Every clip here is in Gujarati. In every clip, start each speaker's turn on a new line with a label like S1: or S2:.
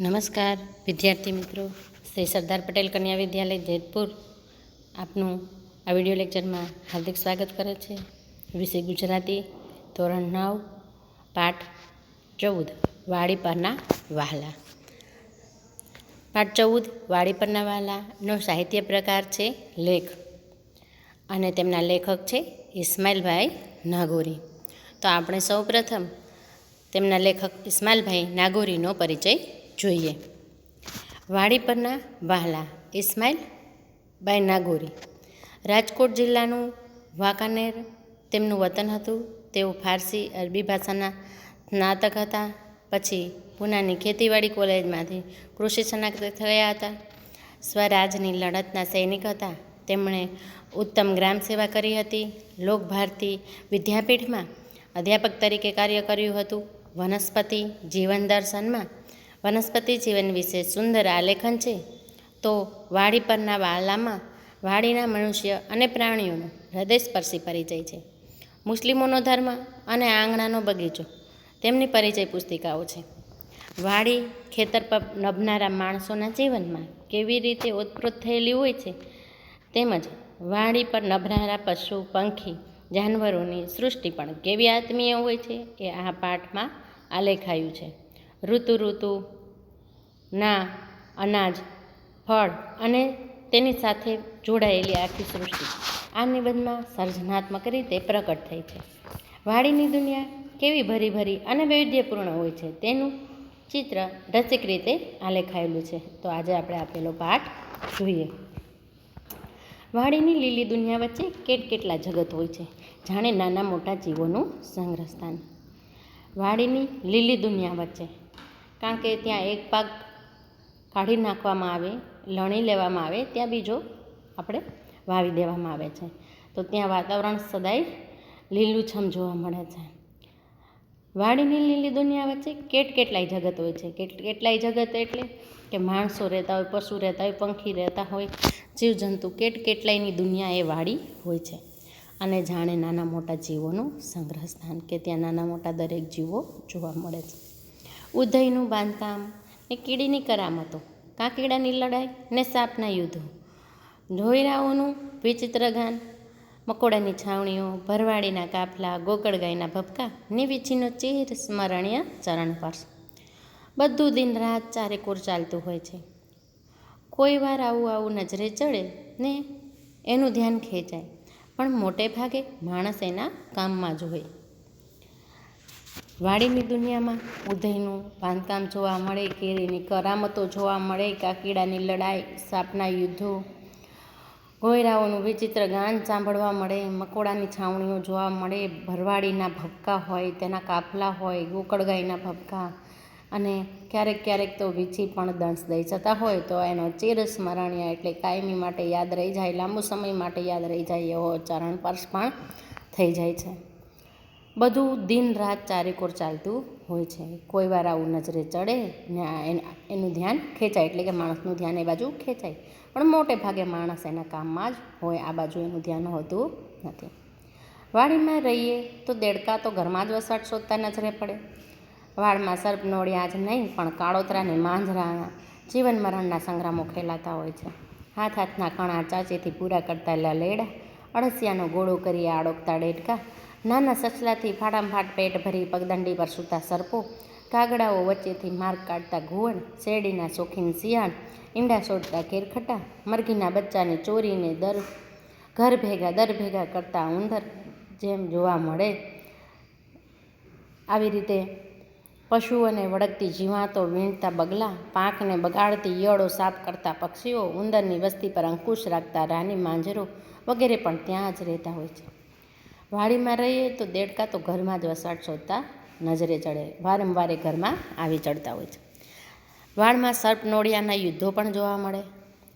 S1: નમસ્કાર, વિદ્યાર્થી મિત્રો. શ્રી સરદાર પટેલ કન્યા વિદ્યાલય જેતપુર. આપનું આ વિડિયો લેક્ચરમાં હાર્દિક સ્વાગત કરે છે. વિષય ગુજરાતી, ધોરણ નવ, પાઠ ચૌદ વાડી પરના વહાલા. પાઠ ચૌદ વાડી પરના વહાલાનો સાહિત્ય પ્રકાર છે લેખ. અને તેમના લેખક છે ઇસ્માઇલભાઈ નાગોરી. તો આપણે સૌ પ્રથમ તેમના લેખક ઇસ્માઇલભાઈ નાગોરીનો પરિચય જોઈએ. વાડી પરના વાહલા, ઇસ્માઇલ બાય નાગોરી. રાજકોટ જિલ્લાનું વાંકાનેર તેમનું વતન હતું. તેઓ ફારસી, અરબી ભાષાના સ્નાતક હતા. પછી પૂનાની ખેતીવાડી કોલેજમાંથી કૃષિ સ્નાતક થયા હતા. સ્વરાજની લડતના સૈનિક હતા. તેમણે ઉત્તમ ગ્રામ સેવા કરી હતી. લોકભારતી વિદ્યાપીઠમાં અધ્યાપક તરીકે કાર્ય કર્યું હતું. વનસ્પતિ, જીવન દર્શનમાં વનસ્પતિ જીવન વિશે સુંદર આલેખન છે. તો વાડી પરના વાલામાં વાડીના મનુષ્ય અને પ્રાણીઓનો હૃદયસ્પર્શી પરિચય છે. મુસ્લિમોનો ધર્મ અને આંગણાનો બગીચો તેમની પરિચય પુસ્તિકાઓ છે. વાડી ખેતર પર નભનારા માણસોના જીવનમાં કેવી રીતે ઓતપ્રોત થયેલી હોય છે તેમજ વાડી પર નભનારા પશુ, પંખી, જાનવરોની સૃષ્ટિ પણ કેવી આત્મીય હોય છે એ આ પાઠમાં આલેખાયું છે. ઋતુ ઋતુ ના અનાજ, ફળ અને તેની સાથે જોડાયેલી આખી સૃષ્ટિ. આ નિબંધમાં સર્જનાત્મક રીતે પ્રગટ થઈ છે. વાડીની દુનિયા કેવી ભરી ભરી અને વૈવિધ્યપૂર્ણ હોય છે તેનું ચિત્ર રસિક રીતે આલેખાયેલું છે. તો આજે આપણે આપેલો પાઠ જોઈએ. વાડીની લીલી દુનિયા વચ્ચે કેટ કેટલા જગત હોય છે? જાણે નાના મોટા જીવોનું સંગ્રહ સ્થાન વાડીની લીલી દુનિયા વચ્ચે કારણ કે ત્યાં એક પાક કાઢી નાખવામાં આવે, લણી લેવામાં આવે, ત્યાં બીજો આપણે વાવી દેવામાં આવે છે. તો ત્યાં વાતાવરણ સદાય લીલુંછમ જોવા મળે છે. વાડીની લીલી દુનિયા વચ્ચે કેટ કેટલાય જગત હોય છે. કેટ કેટલાય જગત એટલે કે માણસો રહેતા હોય, પશુ રહેતા હોય, પંખી રહેતા હોય, જીવજંતુ, કેટ કેટલાયની દુનિયા એ વાડી હોય છે. અને જાણે નાના મોટા જીવોનું સંગ્રહ સ્થાન કે ત્યાં નાના મોટા દરેક જીવો જોવા મળે છે. ઉધઈનું બાંધકામ ને કીડીની કરામતો. કાકીડાની લડાઈ ને સાપના યુદ્ધો. ઢોયરાઓનું વિચિત્ર ગાન, મકોડાની છાવણીઓ, ભરવાડીના કાફલા, ગોકળ ગાયના ભપકા ને વીછીનો ચેર સ્મરણીય ચરણ પર. બધું દિન રાત ચારે કોર ચાલતું હોય છે. કોઈ વાર આવું આવું નજરે ચડે ને એનું ધ્યાન ખેંચાય, પણ મોટે ભાગે માણસ એના કામમાં જ હોય. વાડીની દુનિયામાં ઉધઈનું બાંધકામ જોવા મળે, કેરીની કરામતો જોવા મળે, કાકીડાની લડાઈ, સાપના યુદ્ધો, ગોયરાઓનું વિચિત્ર ગાન સાંભળવા મળે, મકોડાની છાવણીઓ જોવા મળે, ભરવાડીના ભપકા હોય, તેના કાફલા હોય ગોકળગાયના ભપકા અને ક્યારેક ક્યારેક તો વીછી પણ દંશ દઈ જતા હોય, તો એનો ચિરસ્મરણીય એટલે કાયમી માટે યાદ રહી જાય, લાંબુ સમય માટે યાદ રહી જાય, એવો ચરણ સ્પર્શ પણ થઈ જાય છે. બધું દિન રાત ચારેકોર ચાલતું હોય છે. કોઈ વાર આવું નજરે ચડે ને એનું ધ્યાન ખેંચાય, એટલે કે માણસનું ધ્યાન એ બાજુ ખેંચાય. પણ મોટે ભાગે માણસ એના કામમાં જ હોય, આ બાજુ એનું ધ્યાન હોતું નથી. વાડીમાં રહીએ તો દેડકા તો ઘરમાં જ વસાટ શોધતા નજરે પડે. વાળમાં સર્પ નોળિયા જ નહીં, પણ કાળોતરા ને માંજરાના જીવન મરણના સંગ્રામો ખેલાતા હોય છે. હાથ હાથના કણા ચાચીથી પૂરા કરતા લલેડા, અળસિયાનો ગોળો કરી આડોકતા ડેડકા નાના સસલાથી ફાડામફાટ પેટ ભરી પગદંડી પર સૂતા સર્પો, કાગડાઓ વચ્ચેથી માર્ગ કાઢતા ઘુવડ શેરડીના શોખીન શિયાળ, ઈંડા છોડતા કેરખટા મરઘીના બચ્ચાને ચોરીને દર, ઘર ભેગા, દર ભેગા કરતા ઉંદર જેમ જોવા મળે. આવી રીતે પશુઓને વળગતી જીવાતો વીણતા બગલા પાકને બગાડતી ઈયળો સાફ કરતા પક્ષીઓ ઉંદરની વસ્તી પર અંકુશ રાખતા રાની માંજરો વગેરે પણ ત્યાં જ રહેતા હોય છે. વાડીમાં રહીએ તો દેડકા તો ઘરમાં જ વસાટ શોધતા નજરે ચડે. વારંવારે ઘરમાં આવી ચડતા હોય છે. વાળમાં સર્પ નોળિયાના યુદ્ધો પણ જોવા મળે.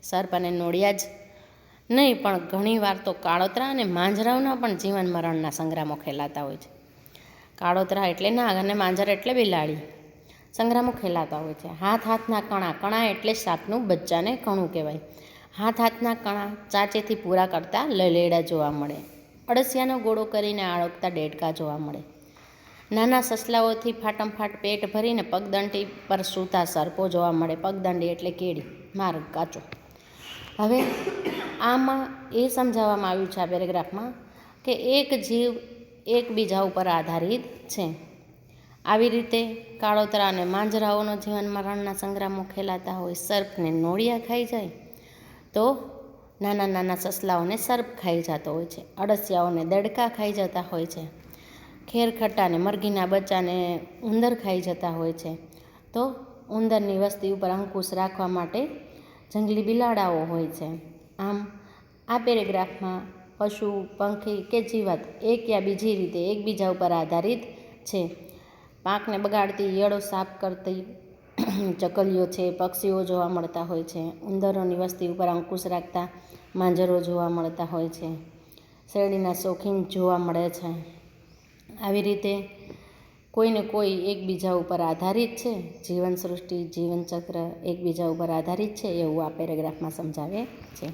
S1: સર્પ અને નોળિયા જ નહીં, પણ ઘણીવાર તો કાળોતરા અને માંજરાઓના પણ જીવન મરણના સંગ્રામો ખેલાતા હોય છે. કાળોતરા એટલે નાગ અને માંજર એટલે બિલાડી સંગ્રામો ખેલાતા હોય છે. હાથ હાથના કણા કણા એટલે સાપનું બચ્ચાને કણું કહેવાય. હાથ હાથના કણા ચાચેથી પૂરા કરતા લલેડા જોવા મળે. અળસિયાનો ગોળો કરીને આળોકતા ડેડકા જોવા મળે. નાના સસલાઓથી ફાટમફાટ પેટ ભરીને પગદંડી પર સૂતા સર્પો જોવા મળે. પગદંડી એટલે કેડી માર્ગ કાચો. હવે આમાં એ સમજાવવામાં આવ્યું છે આ પેરેગ્રાફમાં કે એક જીવ એકબીજા ઉપર આધારિત છે. આવી રીતે કાળોતરા અને માંજરાઓનો જીવન મરણના સંગ્રામો ખેલાતા હોય, સર્પને નોળિયા ખાઈ જાય, તો નાના નાના સસલાઓને સર્પ ખાઈ જતો હોય છે. અળસિયાઓને દડકા ખાઈ જતા હોય છે. ખેરખટ્ટાને મરઘીના બચ્ચાને ઉંદર ખાઈ જતા હોય છે. તો ઉંદરની વસ્તી ઉપર અંકુશ રાખવા માટે જંગલી બિલાડાઓ હોય છે. આમ, આ પેરેગ્રાફમાં પશુ, પંખી કે જીવાત એક યા બીજી રીતે એકબીજા ઉપર આધારિત છે. પાકને બગાડતી ઈયળો સાફ કરતી ચકલીઓ છે, પક્ષીઓ જોવા મળતા હોય છે ઉંદરોની વસ્તી ઉપર અંકુશ રાખતા માંજરો જોવા મળતા હોય છે, શેરડીના શોખીન જોવા મળે છે. આવી રીતે કોઈને કોઈ એકબીજા ઉપર આધારિત છે? જીવન સૃષ્ટિ જીવનચક્ર એકબીજા ઉપર આધારિત છે એવું આ પેરેગ્રાફમાં સમજાવે છે.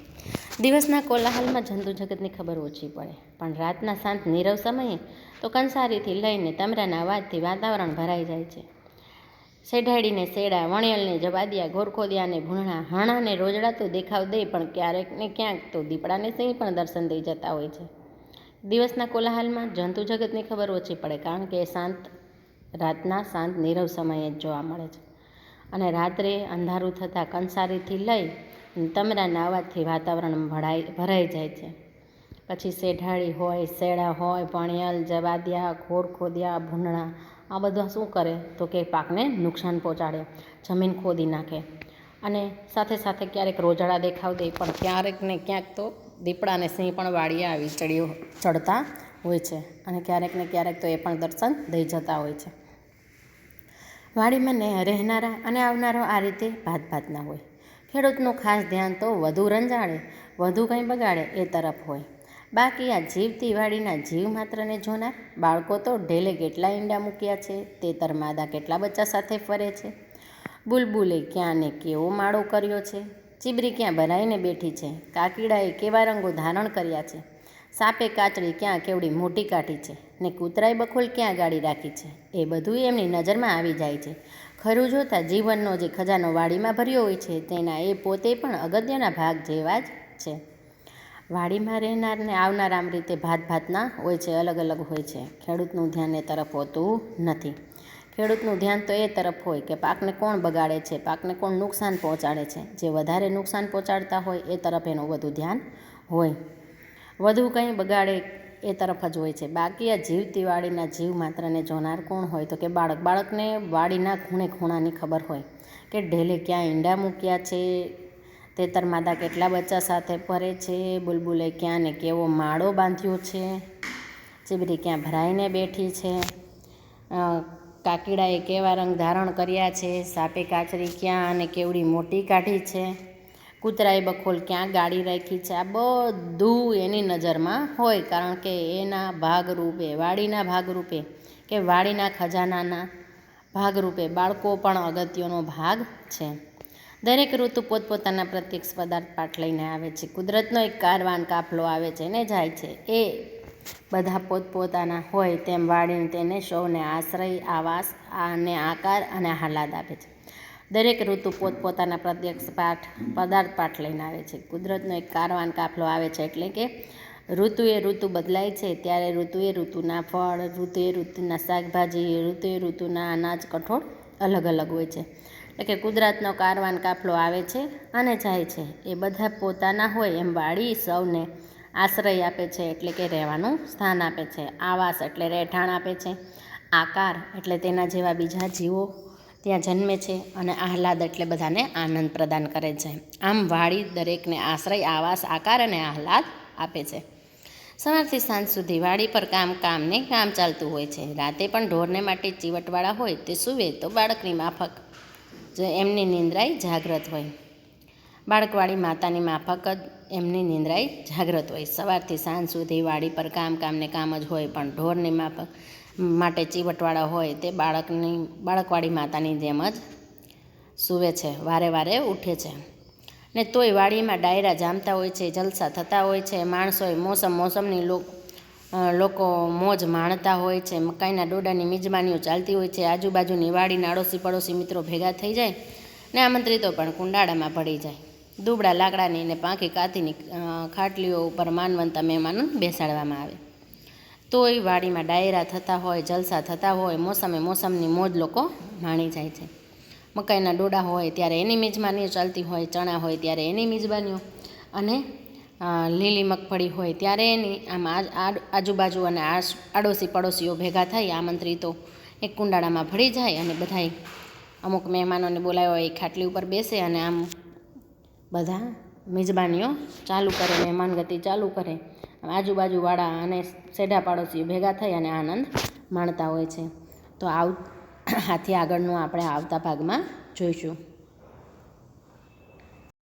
S1: દિવસના કોલાહલમાં જંતુ જગતની ખબર ઓછી પડે, પણ રાતના શાંત, નીરવ સમયે તો કંસારીથી લઈને તમરાના અવાજથી વાતાવરણ ભરાઈ જાય છે. સેઢાડીને શેડા વણિયલને જવાદિયા ઘોરખોદિયાને ભૂણા, હણાને રોજડા તો દેખાવ દે, પણ ક્યારેક ને ક્યાંક તો દીપડાને સિંહ પણ દર્શન દઈ જતા હોય છે. દિવસના કોલાહલમાં જંતુ જગતની ખબર ઓછી પડે, કારણ કે શાંત, રાતના શાંત નીરવ સમયે જ જોવા મળે છે. અને રાત્રે અંધારું થતાં કંસારીથી લઈ તમરાના અવાજથી વાતાવરણ ભરાઈ ભરાઈ જાય છે. પછી શેઢાળી હોય શેડા હોય પણિયલ જવાદિયા ખોરખોદિયા ભૂંડણા આ બધા શું કરે? તો કે પાકને નુકસાન પહોંચાડે, જમીન ખોદી નાખે. અને સાથે સાથે ક્યારેક રોજડા દેખાવ દે, પણ ક્યારેક ને ક્યાંક તો દીપડા અને સિંહ પણ વાડીએ આવી ચડીઓ ચડતા હોય છે અને ક્યારેક ને ક્યારેક તો એ પણ દર્શન દઈ જતા હોય છે. વાડીમાં રહેનારા અને આવનારો આ રીતે ભાત ભાતના હોય. ખેડૂતનું ખાસ ધ્યાન તો વધુ રંજાડે, વધુ કંઈ બગાડે એ તરફ હોય. બાકી આ જીવથી વાળીના જીવ માત્રને જોનાર બાળકો તો ઢેલે કેટલા ઈંડા મૂક્યા છે તેતર માદા કેટલા બચ્ચા સાથે ફરે છે? બુલબુલે ક્યાં ને કેવો માળો કર્યો છે? ચીબરી ક્યાં ભરાઈને બેઠી છે? કાકીડાએ કેવા રંગો ધારણ કર્યા છે? સાપે કાચડી ક્યાં કેવડી મોટી કાઢી છે? ને કૂતરાએ બખોલ ક્યાં ગાડી રાખી છે? એ બધું એમની નજરમાં આવી જાય છે. ખરું જોતાં જીવનનો જે ખજાનો વાડીમાં ભર્યો હોય છે, તેના એ પોતે પણ અગત્યના ભાગ જેવા જ છે. વાડીમાં રહેનારને આવનાર આમ રીતે ભાત ભાતના હોય છે, અલગ અલગ હોય છે. ખેડૂતનું ધ્યાન એ તરફ હોતું નથી. ખેડૂતનું ધ્યાન તો એ તરફ હોય કે પાકને કોણ બગાડે છે, પાકને કોણ નુકસાન પહોંચાડે છે. જે વધારે નુકસાન પહોંચાડતા હોય એ તરફ એનું વધુ ધ્યાન હોય. વધુ કંઈ બગાડે એ તરફ જ હોય છે. બાકી આ જીવતી વાડીના જીવ માત્રને જોનાર કોણ હોય તો કે બાળક. બાળકને વાડીના ખૂણે ખૂણાની ખબર હોય કે ઢેલે ક્યાં ઈંડા મૂક્યા છે તેતર માદા કેટલા બચ્ચા સાથે ફરે છે? બુલબુલે ક્યાં ને કેવો માળો બાંધ્યો છે? ચીબરી ક્યાં ભરાઈને બેઠી છે? કાકીડાએ કેવા રંગ ધારણ કર્યા છે? સાપે કાચરી ક્યાં અને કેવડી મોટી કાઢી છે? કૂતરાએ બખોલ ક્યાં ગાડી રાખી છે? આ બધું એની નજરમાં હોય, કારણ કે એના ભાગરૂપે, વાડીના ભાગરૂપે કે વાડીના ખજાનાના ભાગરૂપે બાળકો પણ અગત્યનો ભાગ છે. દરેક ઋતુ પોતપોતાના પ્રત્યક્ષ પદાર્થ પાઠ લઈને આવે છે. કુદરતનો એક કારવાન કાફલો આવે છે ને જાય છે. એ બધા પોતપોતાના હોય તેમ વાળીને તેને સૌને આશ્રય, આવાસ અને આકાર અને હાલાદ આપે છે. દરેક ઋતુ પોતપોતાના પ્રત્યક્ષ પાઠ, પદાર્થ પાઠ લઈને આવે છે. કુદરતનો એક કારવાન કાફલો આવે છે એટલે કે ઋતુએ ઋતુ બદલાય છે. ત્યારે ઋતુએ ઋતુના ફળ ઋતુએ ઋતુના શાકભાજી ઋતુએ ઋતુના અનાજ કઠોળ અલગ અલગ હોય છે. એટલે કે કુદરતનો કારવાન કાફલો આવે છે અને જાય છે. એ બધા પોતાના હોય એમ વાળી સૌને આશ્રય આપે છે એટલે કે રહેવાનું સ્થાન આપે છે. આવાસ એટલે રહેઠાણ આપે છે. આકાર એટલે તેના જેવા બીજા જીવો ત્યાં જન્મે છે અને આહલાદ એટલે બધાને આનંદ પ્રદાન કરે છે. આમ વાડી દરેકને આશ્રય, આવાસ, આકાર અને આહલાદ આપે છે. સવારથી સાંજ સુધી વાડી પર કામ કામને કામ ચાલતું હોય છે. રાતે પણ ઢોરને માટે ચીવટવાળા હોય તે સૂવે તો બાળકની માફક જ એમની નિંદ્રાય જાગ્રત હોય. બાળકવાળી માતાની માફક જ એમની નિંદ્રાય જાગ્રત હોય. સવારથી સાંજ સુધી વાડી પર કામ કામને કામ જ હોય, પણ ઢોરની માફક માટે ચીવટવાળા હોય તે બાળકની, બાળકવાળી માતાની જેમ જ સૂવે છે, વારે વારે ઉઠે છે. ને તોય વાડીમાં ડાયરા જામતા હોય છે, જલસા થતા હોય છે, માણસોએ મોસમ મોસમની લોક લોકો મોજ માણતા હોય છે, મકાઈના ડોડાની મિજબાનીઓ ચાલતી હોય છે આજુબાજુની વાડીના આડોશી પડોશી મિત્રો ભેગા થઈ જાય ને આમંત્રિતો પણ કુંડાળામાં પડી જાય. દુબળા લાકડાની ને પાંખી કાતીની ખાટલીઓ ઉપર માનવંતા મહેમાનો બેસાડવામાં આવે. તોય વાડીમાં ડાયરા થતા હોય, જલસા થતા હોય, મોસમે મોસમની મોજ લોકો માણી જાય છે. મકાઈના ડોડા હોય ત્યારે એની મિજબાનીઓ ચાલતી હોય, ચણા હોય ત્યારે એની મિજબાનીઓ અને લીલી મગફળી હોય ત્યારે એની આમ આ આજુબાજુ અને આડોશી પડોશીઓ ભેગા થઈ આમંત્રિતો એક કુંડાળામાં ભળી જાય અને બધાય અમુક મહેમાનોને બોલાવ્યા એ ખાટલી ઉપર બેસે અને આમ બધા મિજબાનીઓ ચાલુ કરે, મહેમાન ગતિ ચાલુ કરે. આજુબાજુવાળા અને સેઢા પાડોશીઓ ભેગા થઈ અને આનંદ માણતા હોય છે. તો આવ આથી આગળનું આપણે આવતા ભાગમાં જોઈશું.